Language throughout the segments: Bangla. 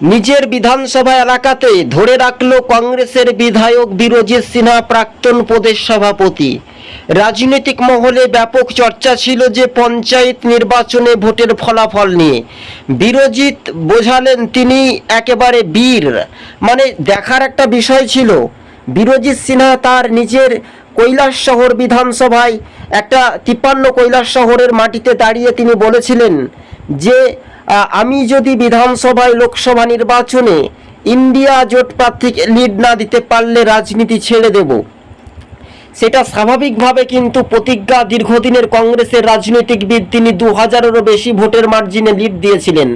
নিজের বিধানসভা এলাকাতে ধরে রাখল কংগ্রেসের বিধায়ক বিরোজিৎ সিনহা, প্রাক্তন প্রদেশ সভাপতি। রাজনৈতিক মহলে ব্যাপক চর্চা ছিল যে পঞ্চায়েত নির্বাচনে ভোটের ফলাফল নিয়ে। বিরোজিৎ বোঝালেন তিনি একেবারে বীর। মানে দেখার একটা বিষয় ছিল, বিরোজিৎ সিনহা তার নিজের কৈলাস শহর বিধানসভায় একটা তিপ্পান্ন কৈলাস শহরের মাটিতে দাঁড়িয়ে তিনি বলেছিলেন যে আমি যদি বিধানসভায় লোকসভা নির্বাচনে ইন্ডিয়া জোট প্রার্থীকে লিড না দিতে পারলে রাজনীতি ছেড়ে দেব। সেটা স্বাভাবিকভাবে কিন্তু প্রতিজ্ঞা দীর্ঘদিনের কংগ্রেসের রাজনৈতিকবিদ তিনি দু হাজারেরও বেশি ভোটের মার্জিনে লিড দিয়েছিলেন।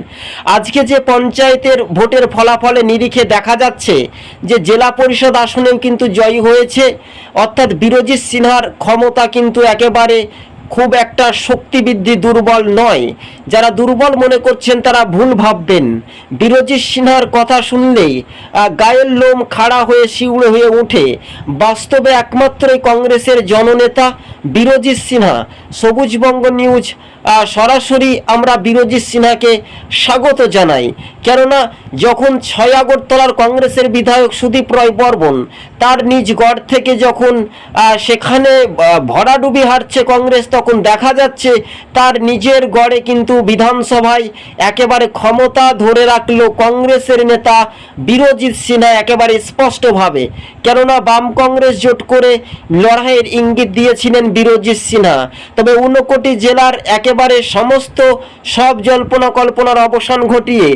আজকে যে পঞ্চায়েতের ভোটের ফলাফলে নিরিখে দেখা যাচ্ছে যে জেলা পরিষদ আসনেও কিন্তু জয়ী হয়েছে, অর্থাৎ বিরোজিৎ সিনহার ক্ষমতা কিন্তু একেবারে খুব একটা শক্তিবৃদ্ধি দুর্বল নয়। যারা দুর্বল মনে করছেন তারা ভুল ভাববেন। বিরোজিৎ সিনহার কথা শুনলেই গায়ের লোম খাড়া হয়ে শিউড়ে হয়ে ওঠে। বাস্তবে একমাত্রই কংগ্রেসের জননেতা বিরোজিৎ সিনহা। সবুজবঙ্গ নিউজ সরাসরি আমরা বিরোজিৎ সিনহাকে স্বাগত জানাই। কেননা, যখন ছয় আগরতলার কংগ্রেসের বিধায়ক সুদীপ রয় বর্মন তার নিজ গড় থেকে যখন সেখানে ভরাডুবি হারছে কংগ্রেস তখন দেখা যাচ্ছে তার নিজের গড়ে কিন্তু বিধানসভায় একেবারে ক্ষমতা ধরে রাখল কংগ্রেসের নেতা বিরোজিৎ সিনহা একেবারে স্পষ্টভাবে। কেননা বাম কংগ্রেস জোট করে লড়াইয়ের ইঙ্গিত দিয়েছিলেন বিরোজিৎ সিনহা। তবে ঊনকোটি জেলার একেবারে সমস্ত সব জল্পনা কল্পনার অবসান ঘটিয়ে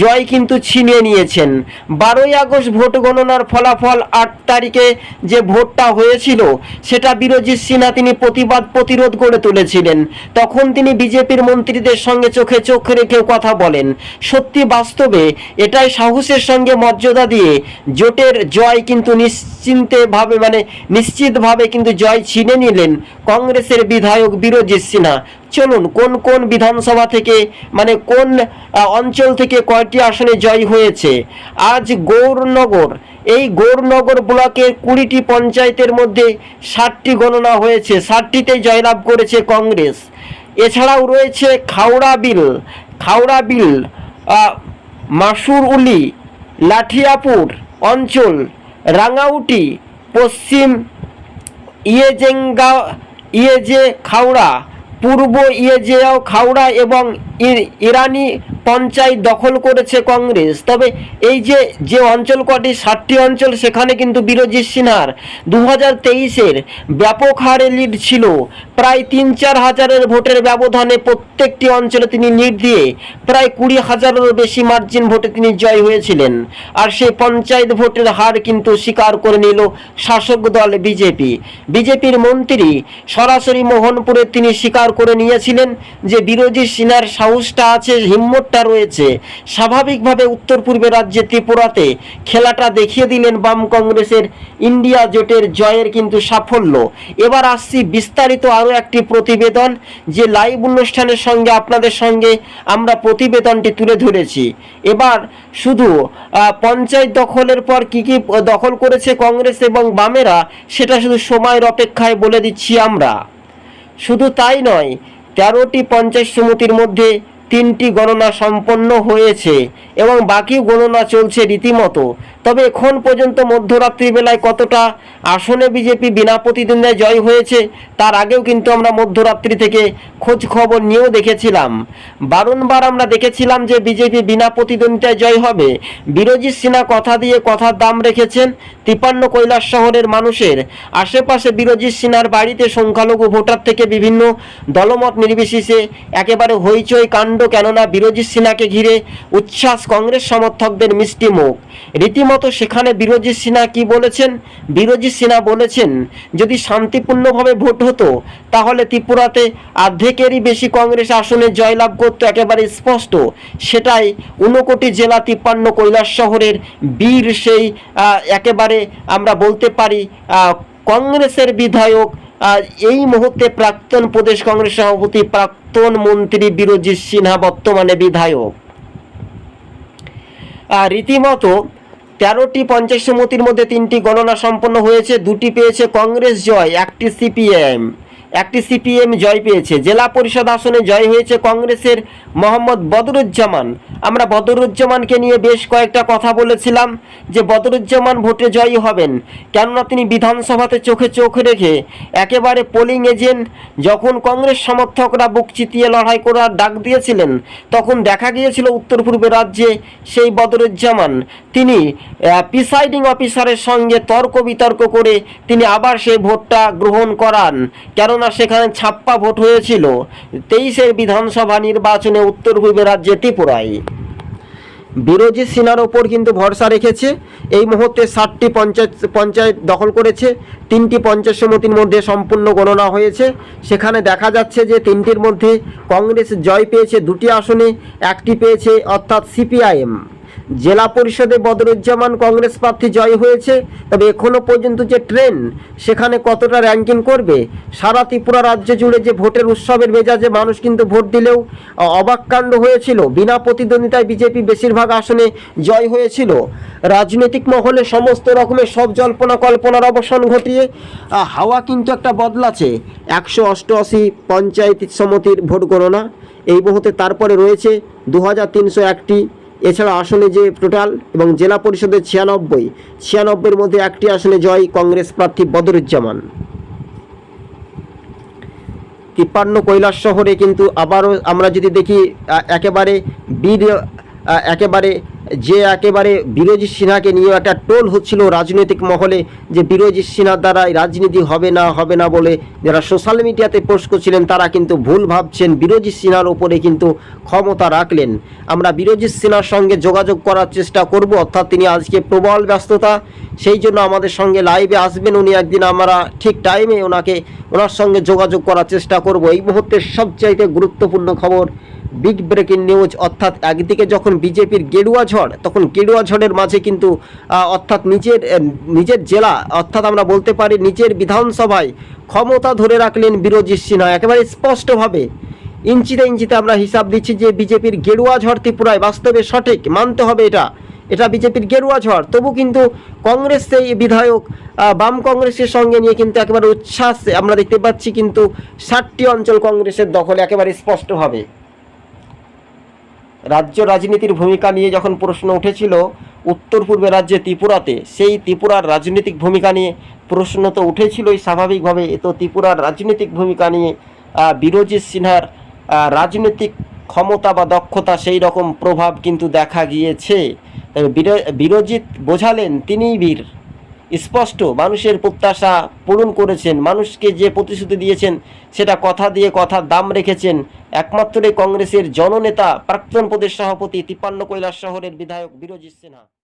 জয় কিন্তু ছিনিয়ে নিয়েছেন। বারোই আগস্ট ভোট গণনার ফলাফল আট তারিখে যে ভোটটা হয়েছিল, সেটা বিরোজিৎ সিনহা তিনি প্রতিবাদ প্রতিরোধ গড়ে তুলেছিলেন। তখন তিনি বিজেপির মন্ত্রীদের সঙ্গে চোখে চোখ রেখেও কথা বলেন। সত্যি বাস্তবে এটাই সাহসের সঙ্গে মর্যাদা দিয়ে জোটের জয় কিন্তু নিশ্চিন্তে ভাবে মানে নিশ্চিতভাবে কিন্তু জয় ছিনে নিলেন কংগ্রেসের বিধায়ক বিরজিৎ সিনহা। চলুন কোন কোন বিধানসভা থেকে মানে কোন অঞ্চল থেকে কয়টি আসনে জয় হয়েছে? আজ গৌরনগর এই গৌরনগর ব্লকের কুড়িটি পঞ্চায়েতের মধ্যে ষাটটি গণনা হয়েছে ষাটটিতেই জয়লাভ করেছে কংগ্রেস। এছাড়াও রয়েছে খাওড়া বিল খাওড়া বিল আহ, মাসুরউলি লাঠিয়াপুর অঞ্চল রাঙাউটি পশ্চিম ইয়েজেঙ্গা ইয়েজে খাওড়া পূর্ব ইয়েজেও খাওড়া এবং ইরানি পঞ্চায়েত দখল করেছে কংগ্রেস। তবে এই যে যে অঞ্চল কটি ষাটটি অঞ্চল, সেখানে কিন্তু বিরোজিৎ সিনহার দু হাজার তেইশের ব্যাপক হারে লিড ছিল। প্রায় তিন চার হাজারের ভোটের ব্যবধানে প্রত্যেকটি অঞ্চলে তিনি লিড দিয়ে প্রায় কুড়ি হাজারেরও বেশি মার্জিন ভোটে তিনি জয় হয়েছিলেন। আর সেই পঞ্চায়েত ভোটের হার কিন্তু স্বীকার করে নিল শাসক দল বিজেপি। বিজেপির মন্ত্রী সরাসরি মোহনপুরে তিনি স্বীকার করে নিয়েছিলেন যে বিরোধী সিনার সাহসটা আছে, হিম্মতটা রয়েছে। স্বাভাবিকভাবে উত্তর পূর্বে রাজ্যে ত্রিপুরাতে খেলাটা দেখিয়ে দিলেন বাম কংগ্রেসের ইন্ডিয়া জোটের জয়ের কিন্তু সাফল্য। এবার আসছি বিস্তারিত আরও একটি প্রতিবেদন যে লাইভ অনুষ্ঠানের সঙ্গে আপনাদের সঙ্গে আমরা প্রতিবেদনটি তুলে ধরেছি। এবার শুধু পঞ্চায়েত দখলের পর কি কি দখল করেছে কংগ্রেস এবং বামেরা, সেটা শুধু সময়ের অপেক্ষায় বলে দিচ্ছি আমরা। শুধু তাই নয়, তেরোটি পঞ্চায়েত সমিতির মধ্যে তিনটি গণনা সম্পন্ন হয়েছে এবং বাকি গণনা চলছে রীতিমতো। তবে এখন পর্যন্ত মধ্যরাত্রি বেলায় কতটা আসনে বিজেপি বিনা প্রতিদ্বন্দ্বিতায় জয় হয়েছে, তার আগেও কিন্তু আমরা মধ্যরাত্রি থেকে খোঁজ খবর নিয়েও দেখেছিলাম। বারংবার আমরা দেখেছিলাম যে বিজেপি বিনা প্রতিদ্বন্দ্বিতায় জয় হবে। বিরোজিৎ সিনহা কথা দিয়ে কথার দাম রেখেছেন তিপান্ন কৈলাস শহরের মানুষের। আশেপাশে বিরোজিৎ সিনহার বাড়িতে সংখ্যালঘু ভোটার থেকে বিভিন্ন দলমত নির্বিশেষে একেবারে হইচই কাণ্ড কেননা বিরোজিৎ সিনহাকে ঘিরে উচ্ছ্বাস কংগ্রেস সমর্থকদের মিষ্টি মুখ। রীতিমতো সেখানে বিরোজিৎ সিনহা কি বলেছেন? বিরোজিৎ সিনহা বলেছেন, যদি শান্তিপূর্ণভাবে ভোট হতো, তাহলে ত্রিপুরাতে অর্ধেকেরই বেশি কংগ্রেস আসনে জয়লাভ করতো একেবারে স্পষ্ট। সেটাই ঊনকোটি জেলা তিপ্পান্ন কৈলাস শহরের বীর সেই একেবারে আমরা বলতে পারি কংগ্রেসের বিধায়ক এই মুহূর্তে প্রাক্তন প্রদেশ কংগ্রেস সভাপতি প্রাক্তন মন্ত্রী বিরোজিৎ সিনহা বর্তমানে বিধায়ক। আর রীতিমতো তেরোটি পঞ্চায়েত সমিতির মধ্যে তিনটি গণনা সম্পন্ন হয়েছে, দুটি পেয়েছে কংগ্রেস জয়, একটি সিপিএম। একটি সিপিএম জয় পেয়েছে। জেলা পরিষদ আসনে জয় হয়েছে কংগ্রেসের মোহাম্মদ বদরুজ্জামান। আমরা বদরুজ্জামানকে নিয়ে বেশ কয়েকটা কথা বলেছিলাম যে বদরুজ্জামান ভোটে জয়ী হবেন। কেননা তিনি বিধানসভাতে চোখে চোখ রেখে একেবারে পোলিং এজেন্ট যখন কংগ্রেস সমর্থকরা বুক চিতিয়ে লড়াই করার ডাক দিয়েছিলেন, তখন দেখা গিয়েছিল উত্তর পূর্বে রাজ্যে সেই বদরুজ্জামান। তিনি প্রিসাইডিং অফিসারের সঙ্গে তর্ক বিতর্ক করে তিনি আবার সেই ভোটটা গ্রহণ করান। কেননা সেখানে ছাপ্পা ভোট হয়েছিল। তেইশের বিধানসভা নির্বাচনে উত্তর পূর্বে রাজ্যে ত্রিপুরায়। বিরোধী সিনার ওপর কিন্তু ভরসা রেখেছে। এই মুহূর্তে ষাটটি পঞ্চায়েত পঞ্চায়েত দখল করেছে। তিনটি পঞ্চায়েত সমিতির মধ্যে সম্পূর্ণ গণনা হয়েছে। সেখানে দেখা যাচ্ছে যে তিনটির মধ্যে কংগ্রেস জয় পেয়েছে দুটি আসনে, একটি পেয়েছে অর্থাৎ সিপিআইএম। জেলা পরিষদে বদরুজ্জামান কংগ্রেস প্রার্থী জয় হয়েছে, তবে এখনও পর্যন্ত যে ট্রেন, সেখানে কতটা র্যাঙ্কিং করবে? সারা ত্রিপুরা রাজ্য জুড়ে যে ভোটের উৎসবের মেজাজে মানুষ কিন্তু ভোট দিলেও অবাককাণ্ড হয়েছিল। বিনা প্রতিদ্বন্দ্বিতায় বিজেপি বেশিরভাগ আসনে জয় হয়েছিল। রাজনৈতিক মহলে সমস্ত রকমের সব জল্পনা কল্পনার অবসান ঘটিয়ে হাওয়া কিন্তু একটা বদলাছে একশো অষ্টআশি পঞ্চায়েত সমিতির ভোট গণনা, এই মুহূর্তে তারপরে রয়েছে দু হাজার তিনশো একটি এছাড়া আসনে যে টোটাল এবং জেলা পরিষদের ছিয়ানব্বই, ছিয়ানব্বইয়ের মধ্যে একটি আসনে জয় কংগ্রেস প্রার্থী বদরুজ্জামান। তিপ্পান্ন কৈলাস শহরে কিন্তু আবারও আমরা যদি দেখি একেবারে বীর একেবারে যে একেবারে বিরোধী সিনহাকে নিয়ে একটা টোল হচ্ছিল রাজনৈতিক মহলে যে বিরোধী সিনহার দ্বারা রাজনীতি হবে না হবে না বলে যারা সোশ্যাল মিডিয়াতে পোস্ট করছিলেন, তারা কিন্তু ভুল ভাবছেন। বিরোধী সিনহার ওপরে কিন্তু ক্ষমতা রাখলেন। আমরা বিরোধী সিনহার সঙ্গে যোগাযোগ করার চেষ্টা করব, অর্থাৎ তিনি আজকে প্রবল ব্যস্ততা, সেই জন্য আমাদের সঙ্গে লাইভে আসবেন উনি একদিন। আমরা ঠিক টাইমে ওনাকে, ওনার সঙ্গে যোগাযোগ করার চেষ্টা করব। এই মুহূর্তে সবচাইতে গুরুত্বপূর্ণ খবর বিগ ব্রেকিং নিউজ অর্থাৎ একদিকে যখন বিজেপির গেরুয়া ঝড়, তখন গেরুয়া ঝড়ের মাঝে কিন্তু অর্থাৎ নিজের নিজের জেলা, অর্থাৎ আমরা বলতে পারি নিজের বিধানসভায় ক্ষমতা ধরে রাখলেন বিরোধী সিনহা। একেবারে স্পষ্টভাবে, ইঞ্চিতে ইঞ্চিতে আমরা হিসাব দিচ্ছি যে বিজেপির গেরুয়া ঝড় ত্রিপুরায় বাস্তবে সঠিক, মানতে হবে এটা। এটা বিজেপির গেরুয়া ঝড়। তবু কিন্তু কংগ্রেস সেই বিধায়ক বাম কংগ্রেসের সঙ্গে নিয়ে কিন্তু একেবারে উচ্ছ্বাস আমরা দেখতে পাচ্ছি কিন্তু ষাটটি অঞ্চল কংগ্রেসের দখলে একেবারে স্পষ্টভাবে। রাজ্য রাজনীতির ভূমিকা নিয়ে যখন প্রশ্ন উঠেছিল, উত্তর পূর্বে রাজ্যে ত্রিপুরাতে, সেই ত্রিপুরার রাজনৈতিক ভূমিকা নিয়ে প্রশ্ন তো উঠেছিলই স্বাভাবিকভাবে। এ তো ত্রিপুরার রাজনৈতিক ভূমিকা নিয়ে বিরোধী সিনহার রাজনৈতিক ক্ষমতা বা দক্ষতা সেই রকম প্রভাব কিন্তু দেখা গিয়েছে। বিরোজিত বোঝালেন, তিনিই বীর। স্পষ্ট, মানুষের প্রত্যাশা পূরণ করেছেন, মানুষকে যে প্রতিশ্রুতি দিয়েছেন সেটা কথা দিয়ে কথার দাম রেখেছেন। একমাত্র কংগ্রেসের জননেতা প্রাক্তন প্রদেশ সভাপতি তিপ্পান্ন কৈলাস শহরের বিধায়ক বিরজিৎ সিনহা।